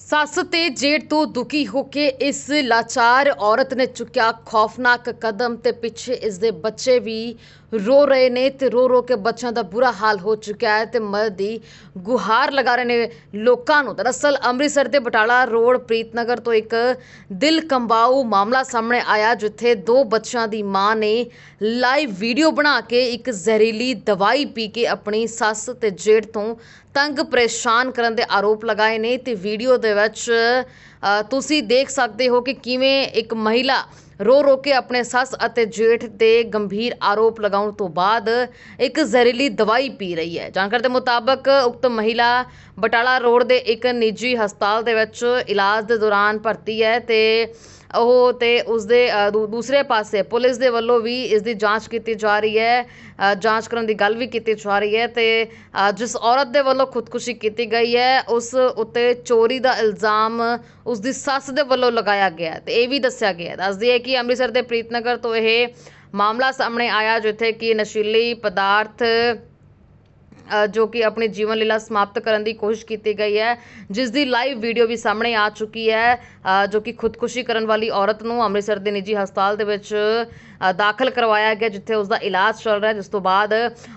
ਸੱਸ ਤੇ ਜੇਠ ਤੋਂ ਦੁਖੀ ਹੋ ਕੇ ਇਸ ਲਾਚਾਰ ਔਰਤ ਨੇ ਚੁੱਕਿਆ ਖੌਫਨਾਕ ਕਦਮ ਤੇ ਪਿੱਛੇ ਇਸ ਦੇ ਬੱਚੇ ਵੀ ਰੋ ਰਹੇ ਨੇ ਤੇ ਰੋ ਰੋ ਕੇ ਬੱਚਿਆਂ ਦਾ ਬੁਰਾ ਹਾਲ ਹੋ ਚੁੱਕਿਆ ਹੈ ਤੇ ਮਦਦ ਦੀ ਗੁਹਾਰ ਲਗਾ ਰਹੇ ਨੇ ਲੋਕਾਂ ਨੂੰ। ਦਰਅਸਲ ਅੰਮ੍ਰਿਤਸਰ ਦੇ ਬਟਾਲਾ ਰੋਡ ਪ੍ਰੀਤਨਗਰ ਤੋਂ ਇੱਕ ਦਿਲ ਕੰਬਾਊ ਮਾਮਲਾ ਸਾਹਮਣੇ ਆਇਆ, ਜਿੱਥੇ ਦੋ ਬੱਚਿਆਂ ਦੀ ਮਾਂ ਨੇ ਲਾਈਵ ਵੀਡੀਓ ਬਣਾ ਕੇ ਇੱਕ ਜ਼ਹਿਰੀਲੀ ਦਵਾਈ ਪੀ ਕੇ ਆਪਣੀ ਸੱਸ ਤੇ ਜੇਠ ਤੋਂ ਤੰਗ ਪਰੇਸ਼ਾਨ ਕਰਨ ਦੇ ਆਰੋਪ ਲਗਾਏ ਨੇ ਤੇ ਵੀਡੀਓ ਦੇ ਵਿੱਚ ਤੁਸੀਂ ਦੇਖ ਸਕਦੇ ਹੋ ਕਿ ਕਿਵੇਂ ਇੱਕ ਮਹਿਲਾ ਰੋ ਰੋ ਕੇ ਆਪਣੇ ਸੱਸ ਅਤੇ ਜੇਠ ਤੇ ਗੰਭੀਰ ਆਰੋਪ ਲਗਾਉਣ ਤੋਂ ਬਾਅਦ ਇੱਕ ਜ਼ਹਿਰੀਲੀ ਦਵਾਈ ਪੀ ਰਹੀ ਹੈ। ਜਾਣਕਾਰੀ ਦੇ ਮੁਤਾਬਕ ਉਕਤ ਮਹਿਲਾ ਬਟਾਲਾ ਰੋਡ ਦੇ ਇੱਕ ਨਿੱਜੀ ਹਸਪਤਾਲ ਦੇ ਵਿੱਚ ਇਲਾਜ ਦੇ ਦੌਰਾਨ ਭਰਤੀ ਹੈ ਤੇ ਉਹ ਤੇ ਉਸਦੇ ਦੂ- ਦੂਸਰੇ ਪਾਸੇ ਪੁਲਿਸ ਦੇ ਵੱਲੋਂ ਵੀ ਇਸ ਦੀ ਜਾਂਚ ਕੀਤੀ ਜਾ ਰਹੀ ਹੈ ਜਾਂਚ ਕਰਨ ਦੀ ਗੱਲ ਵੀ ਕੀਤੀ ਜਾ ਰਹੀ ਹੈ ਤੇ ਜਿਸ ਔਰਤ ਦੇ ਵੱਲੋਂ ਖੁਦਕੁਸ਼ੀ ਕੀਤੀ ਗਈ ਹੈ, ਉਸ ਉੱਤੇ ਚੋਰੀ ਦਾ ਇਲਜ਼ਾਮ ਉਸ ਦੀ ਸੱਸ ਦੇ ਵੱਲੋਂ ਲਗਾਇਆ ਗਿਆ ਹੈ ਤੇ ਇਹ ਵੀ ਦੱਸਿਆ ਗਿਆ ਦੱਸਦੀ ਹੈ ਕਿ ਅੰਮ੍ਰਿਤਸਰ ਦੇ ਪ੍ਰੀਤਨਗਰ ਤੋਂ ਇਹ ਮਾਮਲਾ ਸਾਹਮਣੇ ਆਇਆ, ਜਿੱਥੇ ਕਿ ਨਸ਼ੀਲੀ ਪਦਾਰਥ ਜੋ ਕਿ ਆਪਣੀ ਜੀਵਨ ਲੀਲਾ ਸਮਾਪਤ ਕਰਨ ਦੀ ਕੋਸ਼ਿਸ਼ ਕੀਤੀ ਗਈ ਹੈ, ਜਿਸ ਦੀ ਲਾਈਵ ਵੀਡੀਓ ਵੀ ਸਾਹਮਣੇ ਆ ਚੁੱਕੀ ਹੈ ਜੋ ਕਿ ਖੁਦਕੁਸ਼ੀ ਕਰਨ ਵਾਲੀ ਔਰਤ ਨੂੰ ਅੰਮ੍ਰਿਤਸਰ ਦੇ ਨਿੱਜੀ ਹਸਪਤਾਲ ਦੇ ਵਿੱਚ ਦਾਖਲ ਕਰਵਾਇਆ ਗਿਆ, ਜਿੱਥੇ ਉਸ ਦਾ ਇਲਾਜ ਚੱਲ ਰਿਹਾ ਜਿਸ ਤੋਂ ਬਾਅਦ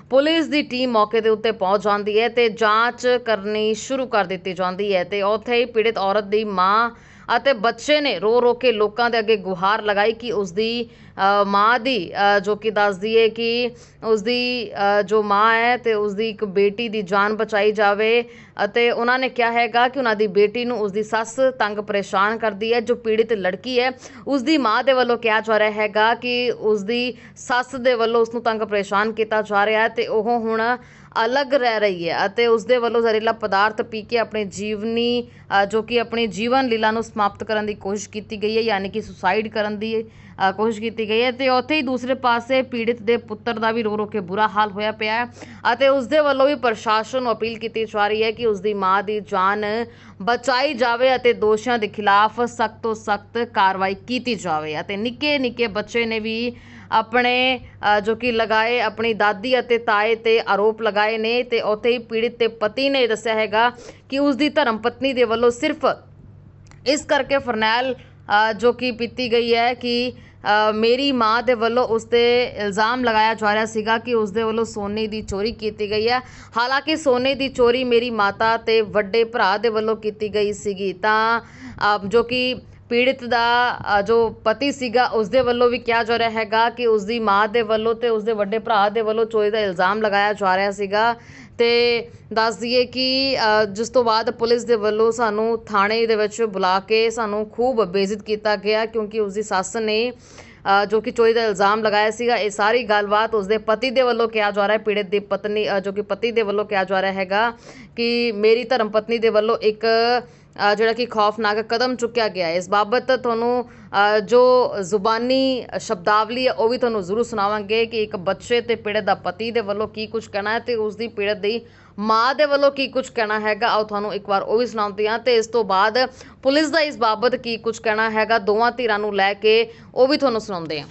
ਪੁਲਿਸ ਦੀ ਟੀਮ ਮੌਕੇ ਦੇ ਉੱਤੇ ਪਹੁੰਚ ਜਾਂਦੀ ਹੈ ਤੇ ਜਾਂਚ ਕਰਨੀ ਸ਼ੁਰੂ ਕਰ ਦਿੱਤੀ ਜਾਂਦੀ ਹੈ ਤੇ ਉੱਥੇ ਹੀ ਪੀੜਿਤ ਔਰਤ ਦੀ ਮਾਂ ਅਤੇ ਬੱਚੇ ਨੇ ਰੋ ਰੋ ਕੇ ਲੋਕਾਂ ਦੇ ਅੱਗੇ ਗੁਹਾਰ ਲਗਾਈ ਕਿ ਉਸ ਦੀ ਮਾਂ ਦੀ ਜੋ ਕਿ ਦੱਸਦੀ ਹੈ ਕਿ ਉਸ ਦੀ ਜੋ ਮਾਂ ਹੈ ਤੇ ਉਸ ਦੀ ਇੱਕ ਬੇਟੀ ਦੀ ਜਾਨ ਬਚਾਈ ਜਾਵੇ ਅਤੇ ਉਹਨਾਂ ਨੇ ਕਿਹਾ ਹੈਗਾ ਕਿ ਉਹਨਾਂ ਦੀ ਬੇਟੀ ਨੂੰ ਉਸ ਦੀ ਸੱਸ ਤੰਗ ਪਰੇਸ਼ਾਨ ਕਰਦੀ ਹੈ, ਜੋ ਪੀੜਿਤ ਲੜਕੀ ਹੈ ਉਸ ਦੀ ਮਾਂ ਦੇ ਵੱਲੋਂ ਕਿਹਾ ਜਾ ਰਿਹਾ ਹੈਗਾ ਕਿ ਉਸ ਦੀ ਸੱਸ ਦੇ ਵੱਲੋਂ ਉਸ ਨੂੰ ਤੰਗ ਪਰੇਸ਼ਾਨ ਕੀਤਾ ਜਾ ਰਿਹਾ ਹੈ ਤੇ ਉਹ ਹੁਣ ਅਲੱਗ ਰਹਿ ਰਹੀ ਹੈ ਅਤੇ ਉਸ ਦੇ ਵੱਲੋਂ ਜ਼ਹਿਰੀਲਾ ਪਦਾਰਥ ਪੀ ਕੇ ਆਪਣੇ ਜੀਵਨੀ ਜੋ ਕਿ ਆਪਣੀ ਜੀਵਨ ਲੀਲਾ ਨੂੰ ਸਮਾਪਤ ਕਰਨ ਦੀ ਕੋਸ਼ਿਸ਼ ਕੀਤੀ ਗਈ ਹੈ, ਯਾਨੀ ਕਿ ਸੁਸਾਈਡ ਕਰਨ ਦੀ ਕੋਸ਼ਿਸ਼ ਕੀਤੀ ਗਈ ਹੈ ਤੇ ਉੱਥੇ ਹੀ ਦੂਸਰੇ ਪਾਸੇ ਪੀੜਿਤ ਦੇ ਪੁੱਤਰ ਦਾ ਵੀ ਰੋ ਰੋ ਕੇ ਬੁਰਾ ਹਾਲ ਹੋਇਆ ਪਿਆ ਹੈ ਅਤੇ ਉਸ ਦੇ ਵੱਲੋਂ ਵੀ ਪ੍ਰਸ਼ਾਸਨ ਨੂੰ ਅਪੀਲ ਕੀਤੀ ਜਾ ਰਹੀ ਹੈ ਕਿ ਉਸ ਦੀ ਮਾਂ ਦੀ ਜਾਨ ਬਚਾਈ ਜਾਵੇ ਅਤੇ ਦੋਸ਼ੀਆਂ ਦੇ ਖਿਲਾਫ ਸਖਤ ਤੋਂ ਸਖਤ ਕਾਰਵਾਈ ਕੀਤੀ ਜਾਵੇ ਅਤੇ ਨਿੱਕੇ ਨਿੱਕੇ ਬੱਚੇ ਨੇ ਵੀ ਆਪਣੇ ਜੋ ਕਿ ਲਗਾਏ, ਆਪਣੀ ਦਾਦੀ ਅਤੇ ਤਾਏ ਤੇ ਆਰੋਪ ਲਗਾਏ ਨੇ ਤੇ ਉੱਥੇ ਹੀ ਪੀੜਿਤ ਤੇ ਪਤੀ ਨੇ ਦੱਸਿਆ ਹੈਗਾ ਕਿ ਉਸ ਦੀ ਧਰਮ ਪਤਨੀ ਦੇ ਵੱਲੋਂ ਸਿਰਫ ਇਸ ਕਰਕੇ ਫਰਨੈਲ ਜੋ ਕਿ ਪੀਤੀ ਗਈ ਹੈ ਕਿ ਮੇਰੀ ਮਾਂ ਦੇ ਵੱਲੋਂ ਉਸ ਤੇ ਇਲਜ਼ਾਮ ਲਗਾਇਆ ਜਾ ਰਿਹਾ ਸੀਗਾ ਕਿ ਉਸ ਦੇ ਵੱਲੋਂ ਸੋਨੇ ਦੀ ਚੋਰੀ ਕੀਤੀ ਗਈ ਹੈ। ਹਾਲਾਂਕਿ ਸੋਨੇ ਦੀ ਚੋਰੀ ਮੇਰੀ ਮਾਤਾ ਤੇ ਵੱਡੇ ਭਰਾ ਦੇ ਵੱਲੋਂ ਕੀਤੀ ਗਈ ਸੀਗੀ। ਤਾਂ ਜੋ ਕਿ ਪੀੜਿਤ ਦਾ ਜੋ ਪਤੀ ਸੀਗਾ ਉਸ ਦੇ ਵੱਲੋਂ ਵੀ ਕਿਹਾ ਜਾ ਰਿਹਾ ਹੈਗਾ ਕਿ ਉਸ ਦੀ ਮਾਂ ਦੇ ਵੱਲੋਂ ਤੇ ਉਸ ਦੇ ਵੱਡੇ ਭਰਾ ਦੇ ਵੱਲੋਂ ਚੋਰੀ ਦਾ ਇਲਜ਼ਾਮ ਲਗਾਇਆ ਜਾ ਰਿਹਾ ਸੀਗਾ। ਤੇ ਦੱਸ ਦਈਏ ਕਿ ਜਿਸ ਤੋਂ ਬਾਅਦ ਪੁਲਿਸ ਦੇ ਵੱਲੋਂ ਸਾਨੂੰ ਥਾਣੇ ਦੇ ਵਿੱਚ ਬੁਲਾ ਕੇ ਸਾਨੂੰ ਖੂਬ ਬੇਇੱਜ਼ਤ ਕੀਤਾ ਗਿਆ ਕਿਉਂਕਿ ਉਸ ਦੀ ਸੱਸ ਨੇ ਜੋ ਕਿ ਚੋਰੀ ਦਾ ਇਲਜ਼ਾਮ ਲਗਾਇਆ ਸੀਗਾ, ਇਹ ਸਾਰੀ ਗੱਲਬਾਤ ਉਸਦੇ ਪਤੀ ਦੇ ਵੱਲੋਂ ਕਿਹਾ ਜਾ ਰਿਹਾ ਹੈ। ਪੀੜਿਤ ਦੀ ਪਤਨੀ ਜੋ ਕਿ ਪਤੀ ਦੇ ਵੱਲੋਂ ਕਿਹਾ ਜਾ ਰਿਹਾ ਹੈਗਾ ਕਿ ਮੇਰੀ ਧਰਮ ਪਤਨੀ ਦੇ ਵੱਲੋਂ ਇੱਕ ਜਿਹੜਾ ਕਿ ਖੌਫਨਾਕ ਕਦਮ ਚੁੱਕਿਆ ਗਿਆ ਇਸ ਬਾਬਤ ਤੁਹਾਨੂੰ ਜੋ ਜ਼ੁਬਾਨੀ ਸ਼ਬਦਾਵਲੀ ਹੈ, ਉਹ ਵੀ ਤੁਹਾਨੂੰ ਜ਼ਰੂਰ ਸੁਣਾਵਾਂਗੇ ਕਿ ਇੱਕ ਬੱਚੇ ਤੇ ਪੀੜਤ ਦਾ ਪਤੀ ਦੇ ਵੱਲੋਂ ਕੀ ਕੁਝ ਕਹਿਣਾ ਹੈ ਤੇ ਉਸ ਦੀ ਪੀੜਤ ਦੀ ਮਾਂ ਦੇ ਵੱਲੋਂ ਕੀ ਕੁਝ ਕਹਿਣਾ ਹੈਗਾ। ਆਓ ਤੁਹਾਨੂੰ ਇੱਕ ਵਾਰ ਉਹ ਵੀ ਸੁਣਾਉਂਦੇ ਹਾਂ ਤੇ ਇਸ ਤੋਂ ਬਾਅਦ ਪੁਲਿਸ ਦਾ ਇਸ ਬਾਬਤ ਕੀ ਕੁਝ ਕਹਿਣਾ ਹੈਗਾ, ਦੋਵਾਂ ਧਿਰਾਂ ਨੂੰ ਲੈ ਕੇ ਉਹ ਵੀ ਤੁਹਾਨੂੰ ਸੁਣਾਉਂਦੇ ਹਾਂ।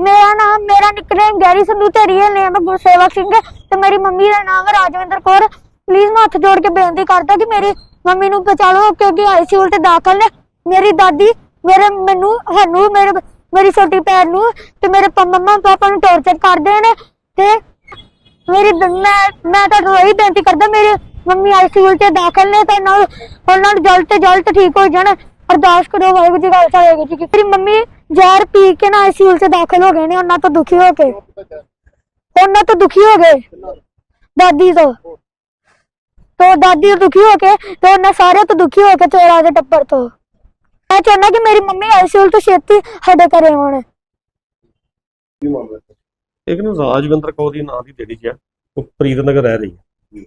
ਮੇਰਾ ਨਾਮ, ਮੇਰਾ ਨਿਕਨੇਮ ਗੈਰੀ ਸੰਧੂ ਤੇ ਰੀਅਲ ਨੇਮ ਗੁਰਸੇਵਕ ਸਿੰਘ ਤੇ ਮੇਰੀ ਮੰਮੀ ਦਾ ਨਾਮ ਰਾਜਵਿੰਦਰ ਕੌਰ ਪਲੀਜ਼ ਮੈਂ ਹੱਥ ਜੋੜ ਕੇ ਬੇਨਤੀ ਕਰਦਾ ਕਿ ਮੇਰੀ ਮੰਮੀ ਨੂੰ ਬਚਾ ਲਓ ਕਿਉਂਕਿ ਆਈਸੀਯੂ ਤੇ ਦਾਖਲ ਨੇ। ਮੇਰੀ ਦਾਦੀ, ਮੇਰੇ ਮੈਨੂੰ, ਸਾਨੂੰ ਮੇਰੇ, ਮੇਰੀ ਛੋਟੀ ਭੈਣ ਨੂੰ ਤੇ ਮੇਰੇ ਮੰਮਾ ਪਾਪਾ ਨੂੰ ਟੌਰਚਰ ਕਰਦੇ ਨੇ ਤੇ ਮੇਰੀ ਮੈਂ ਮੈਂ ਤੁਹਾਨੂੰ ਇਹੀ ਬੇਨਤੀ ਕਰਦਾ, ਮੇਰੇ ਮੰਮੀ ਆਈਸੀਯੂ ਤੇ ਦਾਖਲ ਨੇ ਤਾਂ ਨਾਲ, ਉਹਨਾਂ ਨੂੰ ਜਲਦ ਤੋਂ ਜਲਦ ਠੀਕ ਹੋ ਜਾਣ। ਅਰਦਾਸ ਕਰੋ, ਵਾਹਿਗੁਰੂ ਜੀ ਕਾ ਖਾਲਸਾ, ਵਾਹਿਗੁਰੂ ਜੀ ਕੀ ਮੇਰੀ ਮੰਮੀ ਜ਼ਹਿਰ ਪੀ ਕੇ ਨਾ ਆਈਸੀਯੂ ਤੇ ਦਾਖਲ ਹੋ ਗਏ ਨੇ, ਉਹਨਾਂ ਤੋਂ ਦੁਖੀ ਹੋ ਕੇ। ਉਹਨਾਂ ਤੋਂ ਦੁਖੀ ਹੋ ਗਏ। ਦਾਦੀ ਤੋਂ। ਤੋਂ ਦਾਦੀ ਤੋਂ ਦੁਖੀ ਹੋ ਕੇ ਤੇ ਉਹਨਾਂ ਸਾਰੇ ਤੋਂ ਦੁਖੀ ਹੋ ਕੇ ਤੇਰਾ ਦੇ ਟੱਬਰ ਤੋਂ। ਮੈਂ ਚਾਹੁੰਦਾ ਕਿ ਮੇਰੀ ਮੰਮੀ ਆਈਸੀਯੂ ਤੋਂ ਛੇਤੀ ਸਾਡੇ ਘਰੇ ਆਉਣ। ਕੀ ਮਾਮਲਾ ਹੈ? ਇੱਕ ਨਾ ਰਾਜਵਿੰਦਰ ਕੌਰ ਦੀ ਨਾਂ ਦੀ ਲੇਡੀ ਹੈ ਉਹ ਪ੍ਰੀਤਨਗਰ ਰਹਿ ਰਹੀ ਹੈ।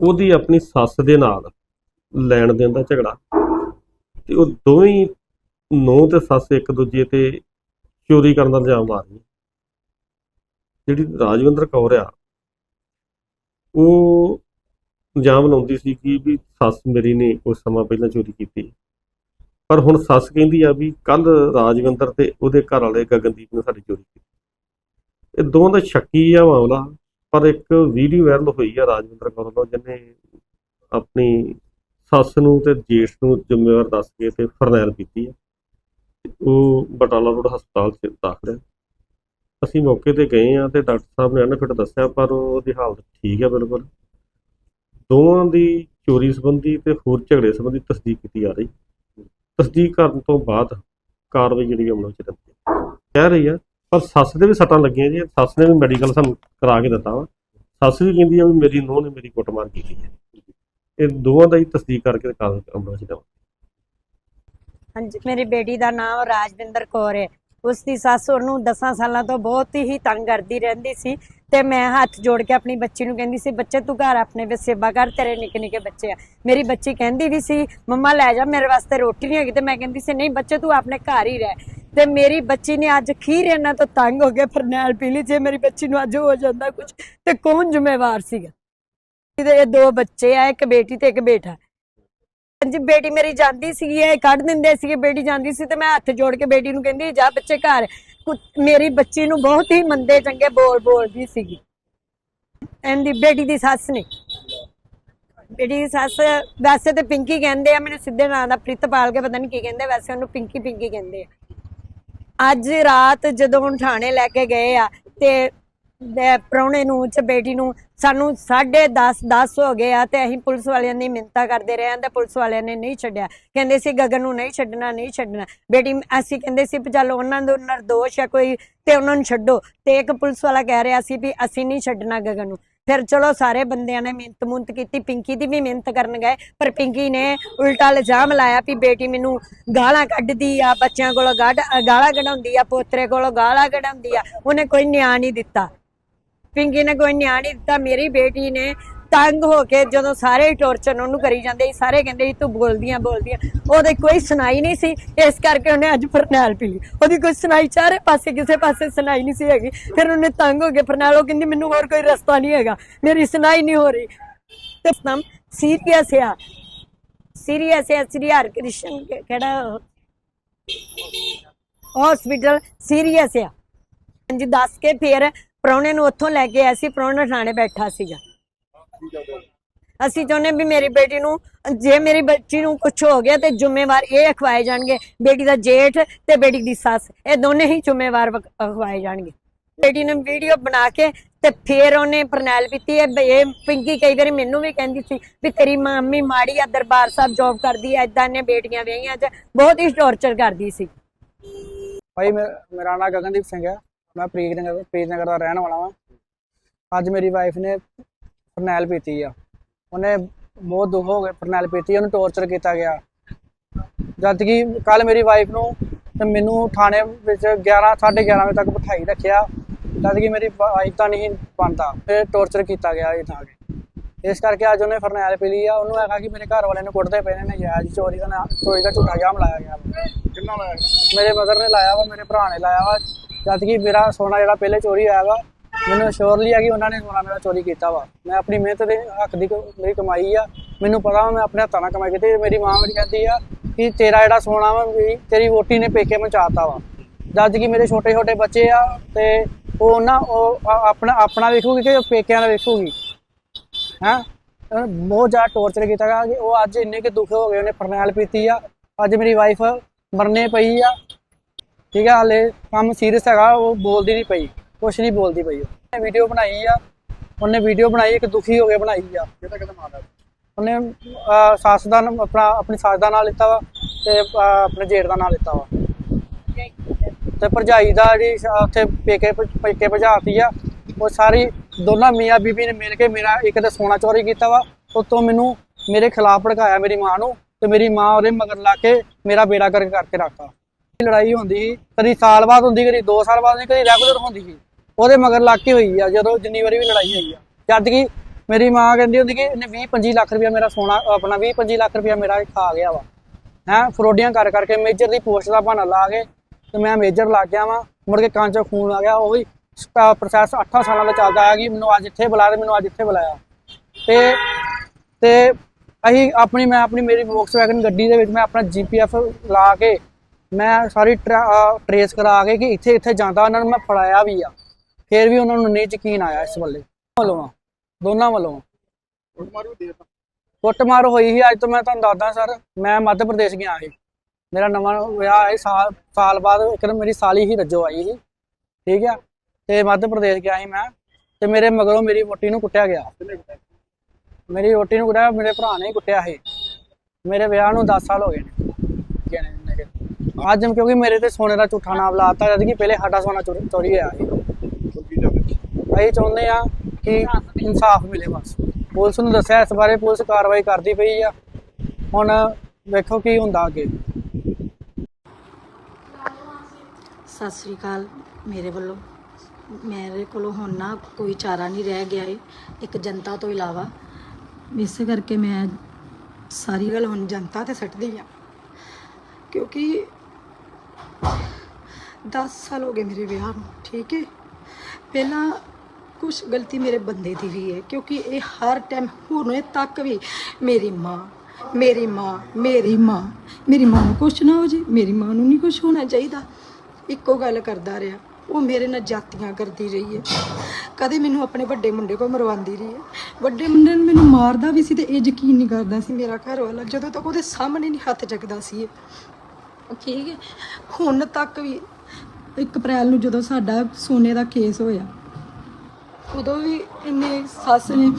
ਉਹਦੀ ਆਪਣੀ ਸੱਸ ਦੇ ਨਾਲ ਲੈਣ ਦੇਣ ਦਾ ਝਗੜਾ ਤੇ ਉਹ ਦੋਵੇਂ ਹੀ ਨੂੰਹ ਤੇ ਸੱਸ ਇੱਕ ਦੂਜੇ ਤੇ ਚੋਰੀ ਕਰਨ ਦਾ ਇਲਜ਼ਾਮ ਲਾ ਰਹੀ ਜਿਹੜੀ ਰਾਜਵਿੰਦਰ ਕੌਰ ਆ ਉਹ ਇਲਜ਼ਾਮ ਲਾਉਂਦੀ ਸੀ ਕਿ ਵੀ ਸੱਸ ਮੇਰੀ ਨੇ ਕੁਝ ਸਮਾਂ ਪਹਿਲਾਂ ਚੋਰੀ ਕੀਤੀ। ਪਰ ਹੁਣ ਸੱਸ ਕਹਿੰਦੀ ਆ ਵੀ ਕੱਲ ਰਾਜਵਿੰਦਰ ਤੇ ਉਹਦੇ ਘਰ ਵਾਲੇ ਗਗਨਦੀਪ ਨੇ ਸਾਡੀ ਚੋਰੀ ਕੀਤੀ। ਇਹ ਦੋਵਾਂ ਦਾ ਸ਼ੱਕੀ ਆ ਮਾਮਲਾ, ਪਰ ਇੱਕ ਵੀਡੀਓ ਵਾਇਰਲ ਹੋਈ ਆ ਰਾਜਵਿੰਦਰ ਕੌਰ ਵੱਲੋਂ, ਜਿਹਨੇ ਆਪਣੀ ਸੱਸ ਨੂੰ ਤੇ ਜੇਠ ਨੂੰ ਜ਼ਿੰਮੇਵਾਰ ਦੱਸ ਕੇ ਤੇ ਫਰਨੈਲ ਕੀਤੀ ਆ। ਉਹ ਬਟਾਲਾ ਰੋਡ ਹਸਪਤਾਲ 'ਚ ਦਾਖਲ ਹੈ ਅਸੀਂ ਮੌਕੇ ਤੇ ਗਏ ਆ ਤੇ ਡਾਕਟਰ ਸਾਹਿਬ ਨੇ ਅਨਫਿਟ ਦੱਸਿਆ, ਪਰ ਉਹਦੀ ਹਾਲਤ ਠੀਕ ਹੈ ਬਿਲਕੁਲ। ਦੋਵਾਂ ਦੀ ਚੋਰੀ ਸੰਬੰਧੀ ਤੇ ਹੋਰ ਝਗੜੇ ਸੰਬੰਧੀ ਤਸਦੀਕ ਕੀਤੀ ਜਾ ਰਹੀ। ਤਸਦੀਕ ਕਰਨ ਤੋਂ ਬਾਅਦ ਕਾਰਵਾਈ ਜਿਹੜੀ ਅਮਲ ਵਿੱਚ ਰਹਿੰਦੀ ਕਹਿ ਰਹੀ ਆ, ਪਰ ਸੱਸ ਦੇ ਵੀ ਸੱਟਾਂ ਲੱਗੀਆਂ ਜੀ, ਸੱਸ ਨੇ ਵੀ ਮੈਡੀਕਲ ਸਾਨੂੰ ਕਰਾ ਕੇ ਦਿੱਤਾ ਵਾ। ਸੱਸ ਵੀ ਕਹਿੰਦੀ ਆ ਵੀ ਮੇਰੀ ਨੂੰਹ ਨੇ ਮੇਰੀ ਕੁੱਟਮਾਰ ਕੀਤੀ ਹੈ। ਇਹ ਦੋਵਾਂ ਦਾ ਹੀ ਤਸਦੀਕ ਕਰਕੇ ਕਾਰਵਾਈ ਅਮਲ ਵਿੱਚ ਲਿਆਵਾਂਗੇ ਹਾਂਜੀ, ਮੇਰੀ ਬੇਟੀ ਦਾ ਨਾਮ ਰਾਜਵਿੰਦਰ ਕੌਰ ਹੈ। ਉਸ ਦੀ ਸੱਸ ਉਹਨੂੰ 10 ਸਾਲਾਂ ਤੋਂ ਬਹੁਤ ਹੀ ਤੰਗ ਕਰਦੀ ਰਹਿੰਦੀ ਸੀ। ਤੇ ਮੈਂ ਹੱਥ ਜੋੜ ਕੇ ਆਪਣੀ ਬੱਚੀ ਨੂੰ ਕਹਿੰਦੀ ਸੀ, ਬੱਚੇ ਤੂੰ ਘਰ ਆਪਣੇ ਵਿੱਚ ਸੇਵਾ ਕਰ, ਤੇਰੇ ਨਿੱਕੇ ਨਿੱਕੇ ਬੱਚੇ ਆ। ਮੇਰੀ ਬੱਚੀ ਕਹਿੰਦੀ ਵੀ ਸੀ, ਮੰਮਾ ਲੈ ਜਾ, ਮੇਰੇ ਵਾਸਤੇ ਰੋਟੀ ਨਹੀਂ ਹੈਗੀ। ਤੇ ਮੈਂ ਕਹਿੰਦੀ ਸੀ, ਨਹੀਂ ਬੱਚੇ ਤੂੰ ਆਪਣੇ ਘਰ ਹੀ ਰਹਿ। ਤੇ ਮੇਰੀ ਬੱਚੀ ਨੇ ਅੱਜ ਖੀਰ ਇਹਨਾਂ ਤੋਂ ਤੰਗ ਹੋ ਕੇ ਫਰਨੈਲ ਪੀ ਲਈ, ਜੇ ਮੇਰੀ ਬੱਚੀ ਨੂੰ ਅੱਜ ਹੋ ਜਾਂਦਾ ਕੁਝ ਤੇ ਕੌਣ ਜ਼ਿੰਮੇਵਾਰ ਸੀਗਾ? ਇਹਦੇ ਦੋ ਬੱਚੇ ਆ, ਇੱਕ ਬੇਟੀ ਤੇ ਇੱਕ ਬੇਟਾ। ਹਾਂਜੀ, ਬੇਟੀ ਮੇਰੀ ਜਾਂਦੀ ਸੀਗੀ, ਇਹ ਕੱਢ ਦਿੰਦੇ ਸੀਗੇ, ਬੇਟੀ ਜਾਂਦੀ ਸੀ ਤੇ ਮੈਂ ਹੱਥ ਜੋੜ ਕੇ ਬੇਟੀ ਨੂੰ ਕਹਿੰਦੀ, ਜਾ ਬੱਚੇ ਘਰ। ਮੇਰੀ ਬੱਚੀ ਨੂੰ ਬਹੁਤ ਹੀ ਮੰਦੇ ਚੰਗੇ ਬੋਲ ਬੋਲਦੀ ਸੀਗੀ। ਇਹਦੀ ਬੇਟੀ ਦੀ ਸੱਸ ਨੇ। ਬੇਟੀ ਦੀ ਸੱਸ ਵੈਸੇ ਤੇ ਪਿੰਕੀ ਕਹਿੰਦੇ ਆ, ਮੈਨੂੰ ਸਿੱਧੇ ਨਾਂ ਦਾ ਪ੍ਰਿਤਪਾਲ ਕੇ ਪਤਾ ਨਹੀਂ ਕੀ ਕਹਿੰਦੇ, ਵੈਸੇ ਉਹਨੂੰ ਪਿੰਕੀ ਪਿੰਕੀ ਕਹਿੰਦੇ ਆ। ਅੱਜ ਰਾਤ ਜਦੋਂ ਹੁਣ ਥਾਣੇ ਲੈ ਕੇ ਗਏ ਆ, ਤੇ ਪ੍ਰਾਹੁਣੇ ਨੂੰ ਚ ਬੇਟੀ ਨੂੰ, ਸਾਨੂੰ 10:30 10 ਹੋ ਗਏ ਆ ਤੇ ਅਸੀਂ ਪੁਲਿਸ ਵਾਲਿਆਂ ਦੀ ਮਿੰਤਾ ਕਰਦੇ ਰਹੇ ਆਂ ਤੇ ਪੁਲਿਸ ਵਾਲਿਆਂ ਨੇ ਨਹੀਂ ਛੱਡਿਆ। ਕਹਿੰਦੇ ਸੀ ਗਗਨ ਨੂੰ ਨਹੀਂ ਛੱਡਣਾ ਨਹੀਂ ਛੱਡਣਾ। ਬੇਟੀ, ਅਸੀਂ ਕਹਿੰਦੇ ਸੀ ਚੱਲ ਉਹਨਾਂ ਦੇ ਨਿਰਦੋਸ਼ ਆ ਕੋਈ ਤੇ ਉਹਨਾਂ ਨੂੰ ਛੱਡੋ। ਤੇ ਇੱਕ ਪੁਲਿਸ ਵਾਲਾ ਕਹਿ ਰਿਹਾ ਸੀ ਵੀ ਅਸੀਂ ਨਹੀਂ ਛੱਡਣਾ ਗਗਨ ਨੂੰ। ਫਿਰ ਚਲੋ ਸਾਰੇ ਬੰਦਿਆਂ ਨੇ ਮਿਹਨਤ ਮੁੰਤ ਕੀਤੀ। ਪਿੰਕੀ ਦੀ ਵੀ ਮਿਹਨਤ ਕਰਨ ਗਏ, ਪਰ ਪਿੰਕੀ ਨੇ ਉਲਟਾ ਇਲਜ਼ਾਮ ਲਾਇਆ ਵੀ ਬੇਟੀ ਮੈਨੂੰ ਗਾਲਾਂ ਕੱਢਦੀ ਆ, ਬੱਚਿਆਂ ਕੋਲੋਂ ਗਾੜ- ਗਾਲਾਂ ਕਢਾਉਂਦੀ ਆ, ਪੋਤਰੇ ਕੋਲੋਂ ਗਾਲਾਂ ਕਢਾਉਂਦੀ ਆ। ਉਹਨੇ ਕੋਈ ਨਿਆਂ ਨਹੀਂ ਦਿੱਤਾ। ਪਿੰਕੀ ਨੇ ਕੋਈ ਨਿਆਂ ਨਹੀਂ ਦਿੱਤਾ, ਮੇਰੀ ਬੇਟੀ ਨੇ ਤੰਗ ਹੋ ਕੇ ਜਦੋਂ ਸਾਰੇ ਟੌਰਚਰ ਉਹਨੂੰ ਕਰੀ ਜਾਂਦੇ ਸਾਰੇ ਕਹਿੰਦੇ ਤੂੰ ਬੋਲਦੀਆਂ ਬੋਲਦੀਆਂ। ਉਹਦੇ ਕੋਈ ਸੁਣਾਈ ਨਹੀਂ ਸੀ, ਇਸ ਕਰਕੇ ਉਹਨੇ ਅੱਜ ਫਰਨੈਲ ਪੀ ਲਈ। ਉਹਦੀ ਕੋਈ ਸੁਣਾਈ ਚਾਰੇ ਪਾਸੇ, ਕਿਸੇ ਪਾਸੇ ਸੁਣਾਈ ਨਹੀਂ ਸੀ ਹੈਗੀ। ਫਿਰ ਉਹਨੇ ਤੰਗ ਹੋ ਕੇ ਫਰਨੈਲ, ਉਹ ਕਹਿੰਦੀ, ਮੈਨੂੰ ਹੋਰ ਕੋਈ ਰਸਤਾ ਨਹੀਂ ਹੈਗਾ, ਮੇਰੀ ਸੁਣਾਈ ਨਹੀਂ ਹੋ ਰਹੀ। ਤੇ ਨਾਮ ਸੀਰੀਅਸ ਆ। ਸੀਰੀਅਸ ਹੈ ਸ੍ਰੀ ਹਰਿਕ੍ਰਿਸ਼ਨ ਕਿ- ਕਿਹੜਾ ਹਸਪੀਟਲ ਸੀਰੀਅਸ ਆ। ਹਾਂਜੀ, ਦੱਸ ਕੇ ਫਿਰ ਪ੍ਰਾਹੁਣੇ ਨੂੰ ਉੱਥੋਂ ਲੈ ਕੇ ਆਇਆ ਸੀ, ਪ੍ਰਾਹੁਣਾ ਥਾਣੇ ਬੈਠਾ ਸੀਗਾ। ਅਸੀਂ ਚਾਹੁੰਦੇ ਵੀ ਮੇਰੀ ਬੇਟੀ ਨੂੰ, ਜੇ ਮੇਰੀ ਬੱਚੀ ਨੂੰ ਕੁਝ ਹੋ ਗਿਆ ਤੇ ਜ਼ਿੰਮੇਵਾਰ ਇਹ ਅਖਵਾਏ ਜਾਣਗੇ, ਬੇਟੀ ਦਾ ਜੇਠ ਤੇ ਬੇਟੀ ਦੀ ਸੱਸ, ਇਹ ਦੋਨੇ ਹੀ ਜ਼ਿੰਮੇਵਾਰ ਅਖਵਾਏ ਜਾਣਗੇ। ਬੇਟੀ ਨੇ ਵੀਡੀਓ ਬਣਾ ਕੇ ਤੇ ਫੇਰ ਉਹਨੇ ਪ੍ਰਣਾਲ ਪੀਤੀ ਹੈ ਇਹ ਪਿੰਕੀ ਕਈ ਵਾਰੀ ਮੈਨੂੰ ਵੀ ਕਹਿੰਦੀ ਸੀ ਵੀ ਤੇਰੀ ਮੰਮੀ ਮਾੜੀ ਆ, ਦਰਬਾਰ ਸਾਹਿਬ ਜੌਬ ਕਰਦੀ ਐ ਐਦਾਂ ਨੇ ਬੇਟੀਆਂ ਵਿਆਹੀਆਂ ਚ ਬਹੁਤ ਹੀ ਟੌਰਚਰ ਕਰਦੀ ਸੀ। ਭਾਈ ਮੇਰਾ ਨਾਮ ਗਗਨਦੀਪ ਸਿੰਘ ਹੈ। ਮੈਂ ਪ੍ਰੀਤਨਗਰ ਪ੍ਰੀਤਨਗਰ ਦਾ ਰਹਿਣ ਵਾਲਾ ਹਾਂ ਅੱਜ ਮੇਰੀ ਵਾਈਫ ਨੇ ਫਰਨੈਲ ਪੀਤੀ ਆ। ਉਹਨੇ ਬਹੁਤ ਦੁੱਖ ਹੋ ਗਿਆ ਫਰਨੈਲ ਪੀਤੀ, ਉਹਨੂੰ ਟੌਰਚਰ ਕੀਤਾ ਗਿਆ। ਜਦ ਕਿ ਕੱਲ ਮੇਰੀ ਵਾਈਫ ਨੂੰ ਤੇ ਮੈਨੂੰ ਥਾਣੇ ਵਿੱਚ 11 11:30 ਵਜੇ ਤੱਕ ਬਿਠਾਈ ਰੱਖਿਆ। ਜਦ ਕਿ ਮੇਰੀ ਵਾਈਫ ਤਾਂ ਨਹੀਂ ਬਣਦਾ ਫਿਰ ਟੌਰਚਰ ਕੀਤਾ ਗਿਆ ਇਹ ਥਾਂ ਕੇ ਇਸ ਕਰਕੇ ਅੱਜ ਉਹਨੇ ਫਰਨੈਲ ਪੀ ਲਈ ਆ। ਉਹਨੂੰ ਹੈਗਾ ਕਿ ਮੇਰੇ ਘਰ ਵਾਲਿਆਂ ਨੂੰ ਕੁੱਟਦੇ ਪਏ ਨੇ ਨਜਾਇਜ਼ ਚੋਰੀ ਦਾ ਨਾ- ਚੋਰੀ ਦਾ ਝੂਠਾ ਜਾਮ ਲਾਇਆ ਗਿਆ। ਵਾ। ਕਿੰਨਾ ਲਾਇਆ ਮੇਰੇ ਮਦਰ ਨੇ ਲਾਇਆ ਵਾ ਮੇਰੇ ਭਰਾ ਨੇ ਲਾਇਆ ਵਾ। ਜਦ ਕਿ ਮੇਰਾ ਸੋਨਾ ਜਿਹੜਾ ਪਹਿਲੇ ਚੋਰੀ ਹੋਇਆ ਵਾ ਮੈਨੂੰ ਸ਼ੋਰਲੀ ਆ ਕਿ ਉਹਨਾਂ ਨੇ ਸੋਨਾ ਮੇਰਾ ਚੋਰੀ ਕੀਤਾ ਵਾ। ਮੈਂ ਆਪਣੀ ਮਿਹਨਤ ਦੇ ਹੱਕ ਦੀ ਮੇਰੀ ਕਮਾਈ ਆ। ਮੈਨੂੰ ਪਤਾ ਵਾ ਮੈਂ ਆਪਣੇ ਹੱਥਾਂ ਨਾਲ ਕਮਾਈ ਕੀਤੀ। ਮੇਰੀ ਮਾਂ ਮੇਰੀ ਕਹਿੰਦੀ ਆ ਕਿ ਤੇਰਾ ਜਿਹੜਾ ਸੋਨਾ ਵਾ ਵੀ ਤੇਰੀ ਵੋਟੀ ਨੇ ਪੇਕੇ ਪਹੁੰਚਾਤਾ ਵਾ। ਜਦ ਕਿ ਮੇਰੇ ਛੋਟੇ ਛੋਟੇ ਬੱਚੇ ਆ ਤੇ ਉਹ ਨਾ ਉਹ ਆਪਣਾ ਆਪਣਾ ਵੇਖੂਗੀ ਕਿ ਪੇਕਿਆਂ ਦਾ ਵੇਖੂਗੀ? ਹੈਂ? ਬਹੁਤ ਜ਼ਿਆਦਾ ਟੌਰਚਰ ਕੀਤਾ ਗਾ ਕਿ ਉਹ ਅੱਜ ਇੰਨੇ ਕਿ ਦੁੱਖ ਹੋ ਗਏ ਉਹਨੇ ਫਰਨੈਲ ਪੀਤੀ ਆ। ਅੱਜ ਮੇਰੀ ਵਾਈਫ ਮਰਨੇ ਪਈ ਆ। ਠੀਕ ਆ ਹਲੇ ਕੰਮ ਸੀਰੀਅਸ ਹੈਗਾ ਉਹ ਬੋਲਦੀ ਨਹੀਂ ਪਈ। ਕੁਛ ਨਹੀਂ ਬੋਲਦੀ ਪਈ ਉਹਨੇ ਵੀਡੀਓ ਬਣਾਈ ਆ। ਉਹਨੇ ਵੀਡੀਓ ਬਣਾਈ ਇੱਕ ਦੁਖੀ ਹੋ ਕੇ ਬਣਾਈ ਆ। ਕਿਹਦਾ ਕਿਹਦਾ ਮਾਰਦਾ ਉਹਨੇ ਸੱਸ ਦਾ ਆਪਣਾ ਆਪਣੀ ਸੱਸ ਦਾ ਨਾਂ ਲਿੱਤਾ ਵਾ ਤੇ ਆਪਣੇ ਜੇਠ ਦਾ ਨਾਂ ਲਿੱਤਾ ਵਾ। ਤੇ ਭਰਜਾਈ ਦਾ ਜਿਹੜੀ ਉੱਥੇ ਪੇਕੇ ਪੇਕੇ ਭਜਾਤੀ ਆ ਉਹ ਸਾਰੀ ਦੋਨਾਂ ਮੀਆਂ ਬੀਬੀ ਨੇ ਮਿਲ ਕੇ ਮੇਰਾ ਇੱਕ ਤਾਂ ਸੋਨਾ ਚੋਰੀ ਕੀਤਾ ਵਾ ਉਤੋਂ ਮੈਨੂੰ ਮੇਰੇ ਖਿਲਾਫ ਭੜਕਾਇਆ ਮੇਰੀ ਮਾਂ ਨੂੰ ਤੇ ਮੇਰੀ ਮਾਂ ਉਹਦੇ ਮਗਰ ਲਾ ਕੇ ਮੇਰਾ ਬੇੜਾ ਕਰਕੇ ਕਰਕੇ ਰੱਖਤਾ। ਲੜਾਈ ਹੁੰਦੀ ਸੀ, ਕਦੀ ਸਾਲ ਬਾਅਦ ਹੁੰਦੀ, ਕਦੀ 2 ਸਾਲ ਬਾਅਦ ਹੁੰਦੀ ਕਦੀ ਰੈਗੂਲਰ ਹੁੰਦੀ ਸੀ। ਉਹਦੇ ਮਗਰ ਲੱਗ ਕੇ ਹੋਈ ਆ, ਜਦੋਂ ਜਿੰਨੀ ਵਾਰੀ ਵੀ ਲੜਾਈ ਹੋਈ ਆ। ਜਦ ਕਿ ਮੇਰੀ ਮਾਂ ਕਹਿੰਦੀ ਹੁੰਦੀ ਕਿ ਇਹਨੇ 20 25 ਲੱਖ ਰੁਪਇਆ ਮੇਰਾ ਸੋਨਾ, ਆਪਣਾ 20 25 ਲੱਖ ਰੁਪਇਆ ਮੇਰਾ ਖਾ ਗਿਆ ਵਾ। ਹੈ, ਫਰੋਡੀਆਂ ਕਰ ਕਰਕੇ ਮੇਜਰ ਦੀ ਪੋਸਟ ਦਾ ਬਹਾਨਾ ਲਾ ਕੇ ਤੇ ਮੈਂ ਮੇਜਰ ਲੱਗ ਗਿਆ ਵਾਂ, ਮੁੜ ਕੇ ਕੰਨ ਚੋਂ ਖੂਨ ਆ ਗਿਆ, ਉਹੀ ਪ੍ਰੋਸੈਸ 8 ਸਾਲਾਂ ਦਾ ਚੱਲਦਾ ਆ ਕਿ ਮੈਨੂੰ ਅੱਜ ਇੱਥੇ ਬੁਲਾਇਆ ਤੇ ਮੈਨੂੰ ਅੱਜ ਇੱਥੇ ਬੁਲਾਇਆ। ਤੇ ਤੇ ਅਸੀਂ ਆਪਣੀ ਮੈਂ ਆਪਣੀ ਮੇਰੀ ਵੈਗਨ ਗੱਡੀ ਦੇ ਵਿੱਚ ਮੈਂ ਆਪਣਾ ਜੀਪੀਐਫ ਲਾ ਕੇ ਮੈਂ ਸਾਰੀ ਟਰੇਸ ਕਰਾ ਕੇ ਕਿ ਇੱਥੇ ਇੱਥੇ ਜਾਂਦਾ ਉਹਨਾਂ ਨੂੰ ਮੈਂ ਫੜਾਇਆ ਵੀ ਆ। ਫਿਰ ਵੀ ਉਹਨਾਂ ਨੂੰ ਨਹੀਂ ਯਕੀਨ ਆਇਆ ਇਸ ਵੱਲੇ। ਵੱਲੋਂ ਆ, ਦੋਨਾਂ ਵੱਲੋਂ। ਕੁੱਟਮਾਰ ਹੋਈ ਸੀ ਅੱਜ ਤੋਂ ਮੈਂ ਤੁਹਾਨੂੰ ਦੱਸਦਾ ਸਰ ਮੈਂ ਮੱਧ ਪ੍ਰਦੇਸ਼ ਗਿਆ ਸੀ। ਮੇਰਾ ਨਵਾਂ ਵਿਆਹ ਹੈ ਸਾਲ ਸਾਲ ਬਾਅਦ ਇੱਕ ਮੇਰੀ ਸਾਲੀ ਹੀ ਰੱਜੋ ਆਈ ਸੀ। ਠੀਕ ਆ? ਤੇ ਮੱਧ ਪ੍ਰਦੇਸ਼ ਗਿਆ ਸੀ ਮੈਂ, ਤੇ ਮੇਰੇ ਮਗਰੋਂ ਮੇਰੀ ਵੋਟੀ ਨੂੰ ਕੁੱਟਿਆ ਗਿਆ। ਮੇਰੀ ਵੋਟੀ ਨੂੰ ਕੁੱਟਿਆ, ਮੇਰੇ ਭਰਾ ਨੇ ਕੁੱਟਿਆ ਸੀ ਮੇਰੇ ਵਿਆਹ ਨੂੰ 10 ਸਾਲ ਹੋ ਗਏ ਨੇ। ਅੱਜ ਕਿਉਂਕਿ ਮੇਰੇ ਤੇ ਸੋਨੇ ਦਾ ਝੂਠਾ ਨਾਮ ਲਾਤਾ, ਜਦ ਕਿ ਪਹਿਲੇ ਸਾਡਾ ਸੋਨਾ ਚੋਰੀ ਹੋਇਆ ਸੀ। ਚਾਹੁੰਦੇ ਅਸੀਂ ਚਾਹੁੰਦੇ ਆ ਕਿ ਇਨਸਾਫ ਮਿਲੇ ਬਸ। ਪੁਲਿਸ ਨੂੰ ਦੱਸਿਆ ਇਸ ਬਾਰੇ, ਪੁਲਿਸ ਕਾਰਵਾਈ ਕਰਦੀ ਪਈ ਆ। ਹੁਣ ਵੇਖੋ ਕੀ ਹੁੰਦਾ ਅੱਗੇ। ਸਤਿ ਸ੍ਰੀ ਅਕਾਲ ਮੇਰੇ ਵੱਲੋਂ। ਮੇਰੇ ਕੋਲੋਂ ਹੁਣ ਨਾ ਕੋਈ ਚਾਰਾ ਨਹੀਂ ਰਹਿ ਗਿਆ ਏ, ਇੱਕ ਜਨਤਾ ਤੋਂ ਇਲਾਵਾ। ਇਸੇ ਕਰਕੇ ਮੈਂ ਸਾਰੀ ਗੱਲ ਹੁਣ ਜਨਤਾ ਤੇ ਸੱਟਦੀ ਆ। ਕਿਉਂਕਿ 10 ਸਾਲ ਹੋ ਗਏ ਮੇਰੇ ਵਿਆਹ ਨੂੰ, ਠੀਕ ਹੈ ਪਹਿਲਾਂ ਕੁਝ ਗਲਤੀ ਮੇਰੇ ਬੰਦੇ ਦੀ ਵੀ ਹੈ ਕਿਉਂਕਿ ਇਹ ਹਰ ਟਾਈਮ ਹੁਣੇ ਤੱਕ ਵੀ ਮੇਰੀ ਮਾਂ ਮੇਰੀ ਮਾਂ ਮੇਰੀ ਮਾਂ ਮੇਰੀ ਮਾਂ ਨੂੰ ਕੁਛ ਨਾ ਹੋ ਜੇ, ਮੇਰੀ ਮਾਂ ਨੂੰ ਨਹੀਂ ਕੁਛ ਹੋਣਾ ਚਾਹੀਦਾ। ਇੱਕੋ ਗੱਲ ਕਰਦਾ ਰਿਹਾ। ਉਹ ਮੇਰੇ ਨਾਲ ਜਾਤੀਆਂ ਕਰਦੀ ਰਹੀ ਹੈ। ਕਦੇ ਮੈਨੂੰ ਆਪਣੇ ਵੱਡੇ ਮੁੰਡੇ ਕੋਲ ਮਰਵਾਉਂਦੀ ਰਹੀ ਹੈ। ਵੱਡੇ ਮੁੰਡੇ ਨੂੰ ਮੈਨੂੰ ਮਾਰਦਾ ਵੀ ਸੀ ਤੇ ਇਹ ਯਕੀਨ ਨਹੀਂ ਕਰਦਾ ਸੀ ਮੇਰਾ ਘਰ ਵਾਲਾ ਜਦੋਂ ਤੱਕ ਉਹਦੇ ਸਾਹਮਣੇ ਨਹੀਂ ਹੱਥ ਚੱਕਦਾ ਸੀ ਠੀਕ ਹੈ। ਹੁਣ ਤੱਕ ਵੀ 1 ਅਪ੍ਰੈਲ ਨੂੰ ਜਦੋਂ ਸਾਡਾ ਸੋਨੇ ਦਾ ਕੇਸ ਹੋਇਆ ਉਦੋਂ ਵੀ ਇਹਨੇ ਸੱਸ ਨੇ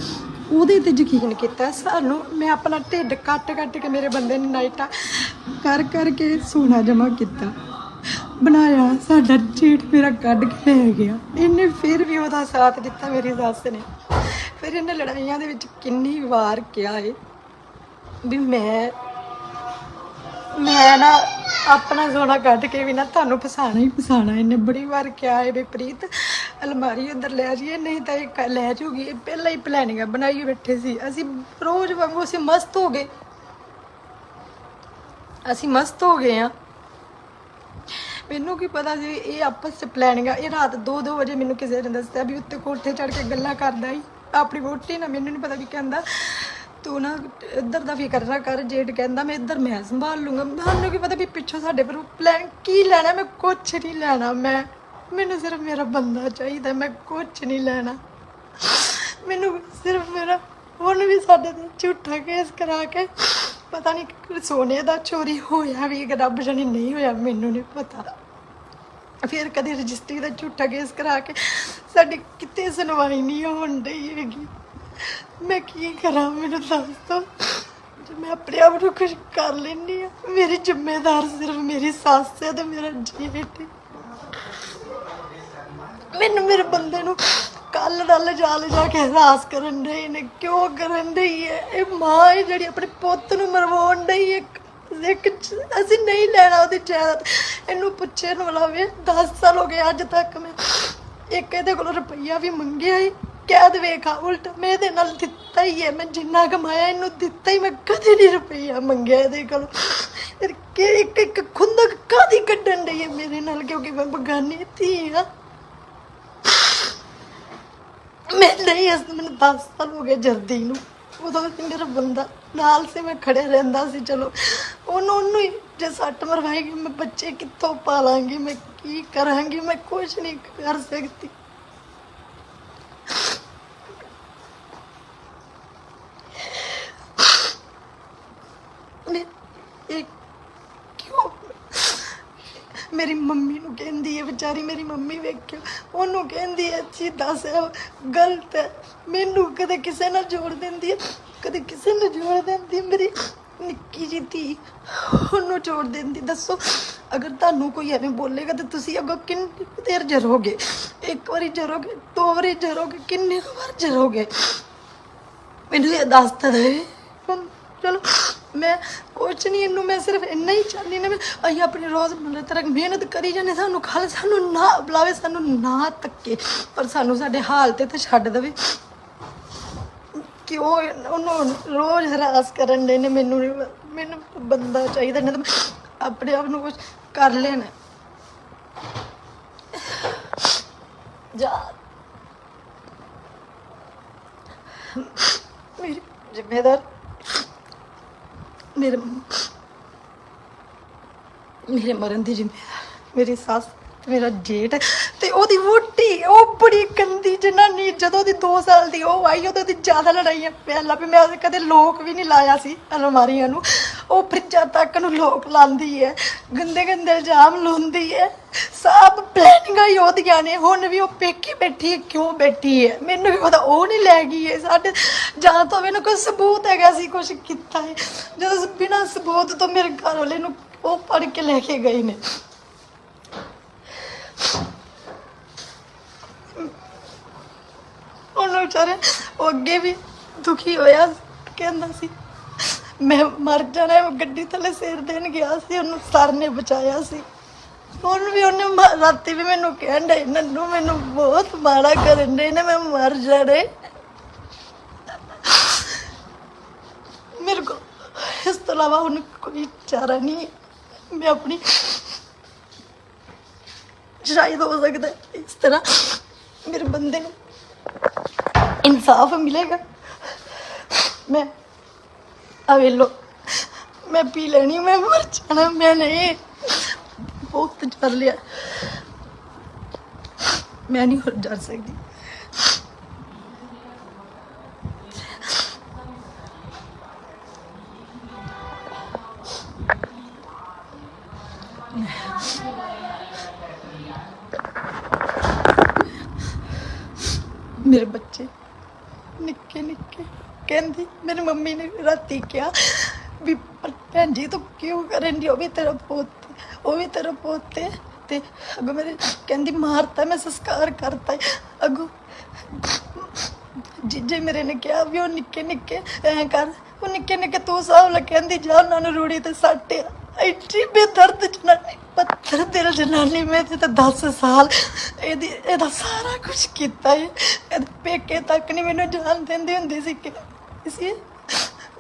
ਉਹਦੇ ਤੇ ਯਕੀਨ ਕੀਤਾ ਸਾਨੂੰ ਮੈਂ ਆਪਣਾ ਢਿੱਡ ਕੱਟ ਕੱਟ ਕੇ ਮੇਰੇ ਬੰਦੇ ਨੇ ਨਾਈਟਾ ਕਰ ਕਰਕੇ ਸੋਨਾ ਜਮਾ ਕੀਤਾ। ਬਣਾਇਆ, ਸਾਡਾ ਜੇਠ ਮੇਰਾ ਕੱਢ ਕੇ ਲੈ ਗਿਆ। ਇਹਨੇ ਫਿਰ ਵੀ ਉਹਦਾ ਸਾਥ ਦਿੱਤਾ ਮੇਰੀ ਸੱਸ ਨੇ। ਫਿਰ ਇਹਨੇ ਲੜਾਈਆਂ ਦੇ ਵਿੱਚ ਕਿੰਨੀ ਵਾਰ ਕਿਹਾ ਏ ਵੀ ਮੈਂ ਮੈਂ ਨਾ ਆਪਣਾ ਸੋਨਾ ਕੱਢ ਕੇ ਵੀ ਨਾ ਤੁਹਾਨੂੰ ਫਸਾਣਾ ਹੀ ਫਸਾਣਾ। ਇਹਨੇ ਬੜੀ ਵਾਰ ਕਿਹਾ ਏ ਵੀ ਪ੍ਰੀਤ, ਅਲਮਾਰੀ ਅੰਦਰ ਲੈ ਜਾਈਏ, ਨਹੀਂ ਤਾਂ ਇਹ ਕ- ਲੈ ਜੂਗੀ ਇਹ ਪਹਿਲਾਂ ਹੀ ਪਲੈਨਿੰਗ ਬਣਾਈ ਬੈਠੇ ਸੀ। ਅਸੀਂ ਰੋਜ਼ ਵਾਂਗੂ, ਅਸੀਂ ਮਸਤ ਹੋ ਗਏ। ਅਸੀਂ ਮਸਤ ਹੋ ਗਏ ਆ। ਮੈਨੂੰ ਕੀ ਪਤਾ ਸੀ ਇਹ ਆਪਸ ਚ ਪਲੈਨਿੰਗ ਆ ਇਹ ਰਾਤ 2-2 ਵਜੇ ਮੈਨੂੰ ਕਿਸੇ ਨੇ ਦੱਸਿਆ ਵੀ ਉੱਤੇ ਕੋਠੇ ਚੜ ਕੇ ਗੱਲਾਂ ਕਰਦਾ ਹੀ ਆਪਣੀ ਵੋਟੀ ਨਾ ਮੈਨੂੰ ਨਹੀਂ ਪਤਾ ਵੀ ਕਹਿੰਦਾ, ਤੂੰ ਨਾ ਇੱਧਰ ਦਾ ਫਿਕਰ ਨਾ ਕਰ, ਜੇਠ ਕਹਿੰਦਾ ਮੈਂ ਇੱਧਰ ਮੈਂ ਸੰਭਾਲ ਲੂੰਗਾ। ਮੈਨੂੰ ਕੀ ਪਤਾ ਵੀ ਪਿੱਛੋਂ ਸਾਡੇ ਪਰ ਪਲਾਨ ਕੀ ਲੈਣਾ, ਮੈਂ ਕੁਛ ਨਹੀਂ ਲੈਣਾ। ਮੈਂ, ਮੈਨੂੰ ਸਿਰਫ ਮੇਰਾ ਬੰਦਾ ਚਾਹੀਦਾ, ਮੈਂ ਕੁਛ ਨਹੀਂ ਲੈਣਾ। ਮੈਨੂੰ ਸਿਰਫ ਮੇਰਾ ਹੁਣ ਵੀ ਸਾਡੇ ਤੇ ਝੂਠਾ ਕੇਸ ਕਰਾ ਕੇ ਪਤਾ ਨਹੀਂ ਸੋਨੇ ਦਾ ਚੋਰੀ ਹੋਇਆ ਵੀ ਕਿ ਰੱਬ ਜਾਣੇ ਨਹੀਂ ਹੋਇਆ, ਮੈਨੂੰ ਨਹੀਂ ਪਤਾ। ਫਿਰ ਕਦੇ ਰਜਿਸਟਰੀ ਦਾ ਝੂਠਾ ਕੇਸ ਕਰਾ ਕੇ ਸਾਡੀ ਕਿਤੇ ਸੁਣਵਾਈ ਨਹੀਂ ਹੋਣ ਡਈ ਹੈਗੀ। ਮੈਂ ਕੀ ਕਰਾਂ ਮੈਨੂੰ ਦੱਸ ਦੋ। ਜੇ ਮੈਂ ਆਪਣੇ ਆਪ ਨੂੰ ਕੁਝ ਕਰ ਲੈਂਦੀ ਆ ਮੇਰੀ ਜ਼ਿੰਮੇਦਾਰ ਸਿਰਫ ਮੇਰੀ ਸੱਸ ਹੈ ਤੇ ਮੇਰਾ ਜੇਠ ਮੈਨੂੰ ਮੇਰੇ ਬੰਦੇ ਨੂੰ ਕੱਲ ਦਾ ਲਿਜਾ ਲਿਜਾ ਕੇ ਹਰਾਸ ਕਰਨ ਦੇ ਨੇ, ਕਿਉਂ ਕਰਨ ਡਈ ਹੈ ਇਹ ਮਾਂ ਹੈ ਜਿਹੜੀ ਆਪਣੇ ਪੁੱਤ ਨੂੰ ਮਰਵਾਉਣ ਡਈ ਹੈ ਇੱਕ ਅਸੀਂ ਨਹੀਂ ਲੈਣਾ ਉਹਦੀ ਜਾਇਦਾਦ। ਇਹਨੂੰ ਪੁੱਛੇ ਨੂੰ ਲਾਵੇ 10 ਸਾਲ ਹੋ ਗਏ ਅੱਜ ਤੱਕ ਮੈਂ ਇੱਕ ਇਹਦੇ ਕੋਲ ਰੁਪਈਆ ਵੀ ਮੰਗਿਆ ਹੀ ਕਹਿ ਦੇ ਵੇਖਾ ਉਲਟਾ ਮੈਂ ਇਹਦੇ ਨਾਲ ਦਿੱਤਾ ਹੀ ਹੈ ਮੈਂ ਜਿੰਨਾ ਕਮਾਇਆ, ਇਹਨੂੰ ਦਿੱਤਾ ਹੀ ਮੈਂ ਕਦੇ ਨਹੀਂ ਰੁਪਈਆ ਮੰਗਿਆ ਇਹਦੇ ਕੋਲ। ਕਿ ਇੱਕ ਇੱਕ ਖੁੰਦਕ ਕਾਦੀ ਕੱਢਣ ਡਈ ਹੈ ਮੇਰੇ ਨਾਲ? ਕਿਉਂਕਿ ਮੈਂ ਬਗਾਨੀ ਧੀ ਹਾਂ ਮੈਂ ਨਹੀਂ, ਇਸ ਮੈਨੂੰ 10 ਸਾਲ ਹੋ ਗਏ ਜਰਦੀ ਨੂੰ। ਉਦੋਂ ਵੀ ਮੇਰਾ ਬੰਦਾ ਨਾਲ ਸੀ, ਮੈਂ ਖੜੇ ਰਹਿੰਦਾ ਸੀ, ਚਲੋ। ਉਹਨੂੰ ਉਹਨੂੰ ਹੀ ਜੇ ਸੱਟ ਮਰਵਾਏਗੀ, ਮੈਂ ਬੱਚੇ ਕਿੱਥੋਂ ਪਾਲਾਂਗੀ, ਮੈਂ ਕੀ ਕਰਾਂਗੀ, ਮੈਂ ਕੁਝ ਨਹੀਂ ਕਰ ਸਕਦੀ ਮੈਂ ਇਹ ਕਿਉਂ ਮੇਰੀ ਮੰਮੀ ਨੂੰ ਕਹਿੰਦੀ ਹੈ ਵਿਚਾਰੀ ਮੇਰੀ ਮੰਮੀ ਵੇਖਿਓ, ਉਹਨੂੰ ਕਹਿੰਦੀ ਹੈ ਅੱਛੀ ਦੱਸ ਗਲਤ ਹੈ ਮੈਨੂੰ ਕਦੇ ਕਿਸੇ ਨਾਲ ਜੋੜ ਦਿੰਦੀ ਹੈ ਕਦੇ ਕਿਸੇ ਨਾਲ ਜੋੜ ਦਿੰਦੀ ਮੇਰੀ ਨਿੱਕੀ ਜਿਹੀ ਧੀ। ਉਹਨੂੰ ਜੋੜ ਦਿੰਦੀ, ਦੱਸੋ, ਅਗਰ ਤੁਹਾਨੂੰ ਕੋਈ ਐਵੇਂ ਬੋਲੇਗਾ ਤਾਂ ਤੁਸੀਂ ਅੱਗੋਂ ਕਿੰਨੀ ਦੇਰ ਜਰੋਗੇ? ਇੱਕ ਵਾਰੀ ਜਰੋਗੇ, ਦੋ ਵਾਰੀ ਜਰੋਗੇ, ਕਿੰਨੇ ਵਾਰ ਜਰੋਗੇ? ਮੈਨੂੰ ਇਹ ਦੱਸ ਤਾਂ ਦੇ। ਚਲੋ ਮੈਂ ਕੁਛ ਨਹੀਂ ਇਹਨੂੰ ਮੈਂ ਸਿਰਫ ਇੰਨਾ ਹੀ ਚਾਹਨੀ ਨਾ ਅਸੀਂ ਆਪਣੀ ਰੋਜ਼ ਮਰਦਾ ਤਰ੍ਹਾਂ ਮਿਹਨਤ ਕਰੀ ਜਾਂਦੇ ਸਾਨੂੰ ਖਾਲ ਸਾਨੂੰ ਨਾ ਬੁਲਾਵੇ, ਸਾਨੂੰ ਨਾ ਤੱਕੇ, ਪਰ ਸਾਨੂੰ ਸਾਡੇ ਹਾਲ ਤੇ ਤਾਂ ਛੱਡ ਦੇਵੇ। ਕਿਉਂ ਉਹਨੂੰ ਰੋਜ਼ ਹਰਾਸ ਕਰਨ ਦੇ ਨੇ ਮੈਨੂੰ ਨੀ ਮੈਨੂੰ ਬੰਦਾ ਚਾਹੀਦਾ ਨਹੀਂ ਤਾਂ ਆਪਣੇ ਆਪ ਨੂੰ ਕੁਝ ਕਰ ਲੈਣਾ। ਜਾ। ਮੇਰੀ ਜ਼ਿੰਮੇਦਾਰ ਮੇਰੇ ਮੇਰੇ ਮਰਨ ਦੀ ਜ਼ਿੰਮੇਦਾਰ ਮੇਰੀ ਸੱਸ ਤੇ ਮੇਰਾ ਜੇਠ ਤੇ ਉਹਦੀ ਵੋਟੀ ਉਹ ਬੜੀ ਗੰਦੀ ਜਨਾਨੀ, ਜਦੋਂ ਦੀ 2 ਸਾਲ ਦੀ ਉਹ ਆਈ, ਉਦੋਂ ਦੀ ਜ਼ਿਆਦਾ ਲੜਾਈਆਂ ਪੈਣ ਲੱਗ ਪਈ ਮੈਂ ਕਦੇ ਲੋਕ ਵੀ ਨਹੀਂ ਲਾਇਆ ਸੀ ਅਲਮਾਰੀਆਂ ਨੂੰ। ਉਹ ਫਰਿੱਜਾਂ ਤੱਕ ਨੂੰ ਲੋਕ ਲਾਉਂਦੀ ਹੈ ਗੰਦੇ ਗੰਦੇ ਇਲਜ਼ਾਮ ਲਾਉਂਦੀ ਹੈ ਸਭ ਪਲੈਨਿੰਗਾਂ ਹੀ ਉਹਦੀਆਂ ਨੇ, ਹੁਣ ਵੀ ਉਹ ਪੇਕੇ ਬੈਠੀ ਹੈ ਕਿਉਂ ਬੈਠੀ ਹੈ ਮੈਨੂੰ ਵੀ ਪਤਾ ਉਹ ਨਹੀਂ ਲੈ ਗਈ ਹੈ ਸਾਡੇ ਜਾਂ ਤਾਂ ਮੈਨੂੰ ਕੋਈ ਸਬੂਤ ਹੈਗਾ ਸੀ ਕੁਝ ਕੀਤਾ ਹੈ ਜਦੋਂ ਬਿਨਾਂ ਸਬੂਤ ਤੋਂ ਮੇਰੇ ਘਰ ਵਾਲੇ ਨੂੰ ਉਹ ਫੜ ਕੇ ਲੈ ਕੇ ਗਏ ਨੇ। ਉਹਨੂੰ ਵਿਚਾਰੇ ਉਹ ਅੱਗੇ ਵੀ ਦੁਖੀ ਹੋਇਆ, ਕਹਿੰਦਾ ਸੀ ਮੈਂ ਮਰ ਜਾਣਾ ਗੱਡੀ ਥੱਲੇ ਸਿਰ ਦੇਣ ਗਿਆ ਸੀ, ਉਹਨੂੰ ਸਰ ਨੇ ਬਚਾਇਆ ਸੀ। ਹੁਣ ਵੀ ਉਹਨੇ ਮ- ਰਾਤੀ ਵੀ ਮੈਨੂੰ ਕਹਿਣ ਡਈ, ਨੰਨੂ, ਮੈਨੂੰ ਬਹੁਤ ਮਾੜਾ ਕਰਨ ਦੇ ਨੇ, ਮੈਂ ਮਰ ਜਾਣਾ ਮੇਰੇ ਕੋਲ ਇਸ ਤੋਂ ਇਲਾਵਾ ਹੁਣ ਕੋਈ ਚਾਰਾ ਨਹੀਂ ਹੈ। ਮੈਂ ਆਪਣੀ ਸ਼ਾਇਦ ਹੋ ਸਕਦਾ ਹੈ, ਇਸ ਤਰ੍ਹਾਂ ਮੇਰੇ ਬੰਦੇ ਨੂੰ ਇਨਸਾਫ ਮਿਲੇਗਾ। ਮੈਂ ਆ ਵੇਲੋ ਮੈਂ ਪੀ ਲੈਣੀ ਮੈਂ ਮਰ ਜਾਣਾ, ਮੈਂ ਨਹੀਂ। ਬਹੁਤ ਜਰ ਲਿਆ। ਮੈਂ ਨਹੀਂ ਹੋਰ ਜਰ ਸਕਦੀ। ਰਾਤੀ ਕਿਹਾ ਵੀ ਭੈਣ ਜੀ ਤੂੰ ਕਿਉਂ ਕਰਨ ਦੀ ਉਹ ਵੀ ਤੇਰਾ ਪੁੱਤ, ਉਹ ਵੀ ਤੇਰਾ ਪੁੱਤ ਹੈ। ਤੇ ਅਗੋ ਮੇਰੇ ਕਹਿੰਦੀ ਮਾਰਤਾ, ਮੈਂ ਸੰਸਕਾਰ ਕਰਤਾ। ਅਗੋ ਜੀਜੇ ਮੇਰੇ ਨੇ ਕਿਹਾ ਵੀ ਉਹ ਨਿੱਕੇ ਨਿੱਕੇ, ਐ ਕਰ, ਉਹ ਨਿੱਕੇ ਨਿੱਕੇ ਤੂੰ ਸਾਹ ਲ, ਕਹਿੰਦੀ ਜਾ ਉਹਨਾਂ ਨੂੰ ਰੂੜੀ ਤੇ ਸੱਟਿਆ ਐਡੀ ਬੇਦਰਦ ਜਨਾਨੀ, ਪੱਥਰ ਦਿਲ ਜਨਾਨੀ, ਮੈਂ ਤੇ ਤਾਂ 10 ਸਾਲ ਇਹਦੀ, ਇਹਦਾ ਸਾਰਾ ਕੁਝ ਕੀਤਾ ਹੈ ਇਹਦੇ ਪੇਕੇ ਤੱਕ ਨਹੀਂ ਮੈਨੂੰ ਜਾਣ ਦਿੰਦੀ ਹੁੰਦੀ ਸੀ ਕਿ ਇਸੇ